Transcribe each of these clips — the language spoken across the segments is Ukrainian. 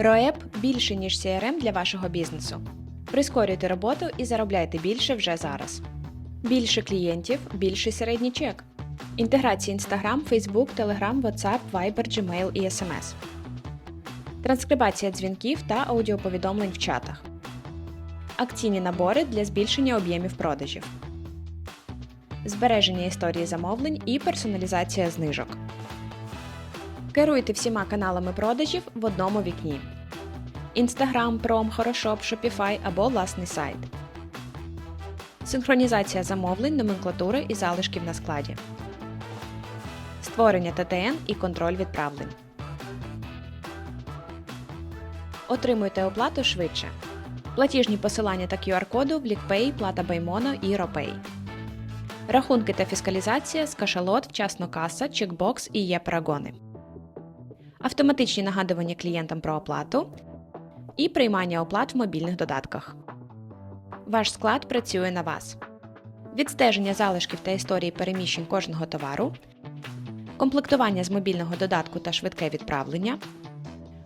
ROEP – більше, ніж CRM для вашого бізнесу. Прискорюйте роботу і заробляйте більше вже зараз. Більше клієнтів, більший середній чек. Інтеграція Instagram, Facebook, Telegram, WhatsApp, Viber, Gmail і SMS. Транскрибація дзвінків та аудіоповідомлень в чатах. Акційні набори для збільшення об'ємів продажів. Збереження історії замовлень і персоналізація знижок. Керуйте всіма каналами продажів в одному вікні. Instagram, Prom, Хорошоп, Shopify або власний сайт. Синхронізація замовлень, номенклатури і залишків на складі. Створення ТТН і контроль відправлень. Отримуйте оплату швидше. Платіжні посилання та QR-коду в LickPay, Плата Баймоно і RoPay. Рахунки та фіскалізація з кашалот, вчасно каса, чекбокс і є парагони. Автоматичні нагадування клієнтам про оплату і приймання оплат в мобільних додатках. Ваш склад працює на вас. Відстеження залишків та історії переміщень кожного товару, комплектування з мобільного додатку та швидке відправлення,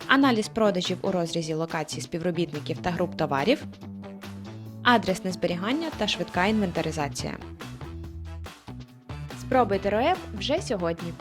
аналіз продажів у розрізі локацій співробітників та груп товарів, адресне зберігання та швидка інвентаризація. Спробуйте РОЕП вже сьогодні.